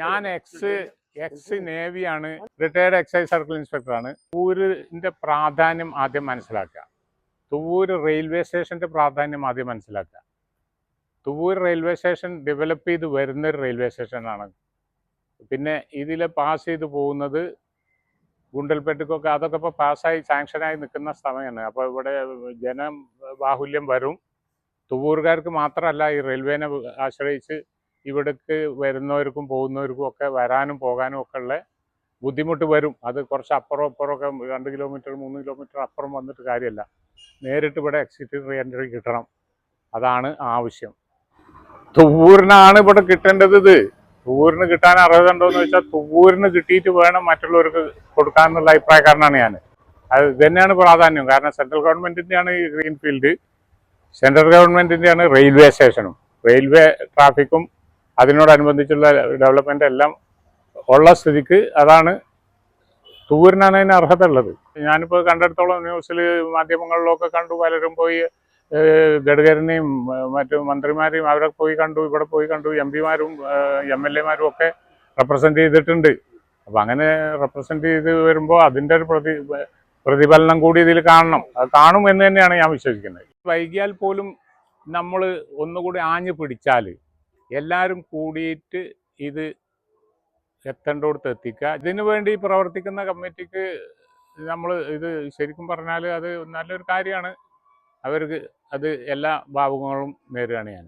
ഞാൻ ex ex നേവിയാണ് retired excise circle ഇൻസ്പെക്ടറാണ് തൂരിന്റെ പ്രാധാന്യം ആദ്യം മനസ്സിലാക്കുക. തൂവൂർ റെയിൽവേ സ്റ്റേഷന്റെ പ്രാധാന്യം ആദ്യം മനസ്സിലാക്കുക. തുവൂർ റെയിൽവേ സ്റ്റേഷൻ ഡെവലപ്പ് ചെയ്ത് വരുന്നൊരു റെയിൽവേ സ്റ്റേഷനാണ് പിന്നെ ഇതിൽ പാസ് ചെയ്ത് പോകുന്നത് ഗുണ്ടൽപേട്ടക്കൊക്കെ അതൊക്കെ ഇപ്പോൾ പാസ്സായി സാങ്ഷനായി നിൽക്കുന്ന സമയമാണ്. അപ്പോൾ ഇവിടെ ജനം ബാഹുല്യം വരും. തുവൂർകാർക്ക് മാത്രമല്ല ഈ റെയിൽവേനെ ആശ്രയിച്ച് ഇവിടേക്ക് വരുന്നവർക്കും പോകുന്നവർക്കും ഒക്കെ വരാനും പോകാനും ഒക്കെ ഉള്ള ബുദ്ധിമുട്ട് വരും. അത് കുറച്ച് അപ്പുറം ഇപ്പുറം ഒക്കെ രണ്ട് കിലോമീറ്റർ മൂന്ന് കിലോമീറ്റർ അപ്പുറം വന്നിട്ട് കാര്യമല്ല. നേരിട്ട് ഇവിടെ എക്സിറ്റ് റീ എൻട്രി കിട്ടണം. അതാണ് ആവശ്യം. തുവൂരിനാണ് ഇവിടെ കിട്ടേണ്ടത് ഇത്. തുവൂരിന് കിട്ടാൻ അർഹതയുണ്ടോ എന്ന് വെച്ചാൽ തുവൂരിന് കിട്ടിയിട്ട് വേണം മറ്റുള്ളവർക്ക് കൊടുക്കാമെന്നുള്ള അഭിപ്രായക്കാരനാണ് ഞാൻ അത് തന്നെയാണ് പ്രാധാന്യം. കാരണം സെൻട്രൽ ഗവൺമെന്റിന്റെയാണ് ഈ ഗ്രീൻഫീൽഡ് സെൻട്രൽ ഗവൺമെന്റിന്റെയാണ് റെയിൽവേ സ്റ്റേഷനും റെയിൽവേ ട്രാഫിക്കും അതിനോടനുബന്ധിച്ചുള്ള ഡെവലപ്മെന്റ് എല്ലാം ഉള്ള സ്ഥിതിക്ക് അതാണ് തൂരിനാണ് അതിന് അർഹത ഉള്ളത്. ഞാനിപ്പോൾ കണ്ടെടുത്തോളം ന്യൂസിൽ മാധ്യമങ്ങളിലൊക്കെ കണ്ടു പലരും പോയി ഗഡ്കരിനെയും മറ്റു മന്ത്രിമാരെയും അവരൊക്കെ പോയി കണ്ടു ഇവിടെ പോയി കണ്ടു എം പിമാരും എം എൽ എമാരും ഒക്കെ റെപ്രസെന്റ് ചെയ്തിട്ടുണ്ട്. അപ്പം അങ്ങനെ റെപ്രസെന്റ് ചെയ്ത് വരുമ്പോൾ അതിന്റെ ഒരു പ്രതി പ്രതിഫലനം കൂടി ഇതിൽ കാണണം. അത് കാണും എന്ന് തന്നെയാണ് ഞാൻ വിശ്വസിക്കുന്നത്. വൈകിയാൽ പോലും നമ്മൾ ഒന്നുകൂടി ആഞ്ഞു പിടിച്ചാൽ എല്ലാവരും കൂടിയിട്ട് ഇത് എത്തേണ്ടടുത്ത് എത്തിക്കുക. ഇതിനു വേണ്ടി പ്രവർത്തിക്കുന്ന കമ്മിറ്റിക്ക് നമ്മൾ ഇത് ശരിക്കും പറഞ്ഞാൽ അത് നല്ലൊരു കാര്യമാണ്. അവർക്ക് അത് എല്ലാ ഭാവുകങ്ങളും നേരുകയാണ് ഞാൻ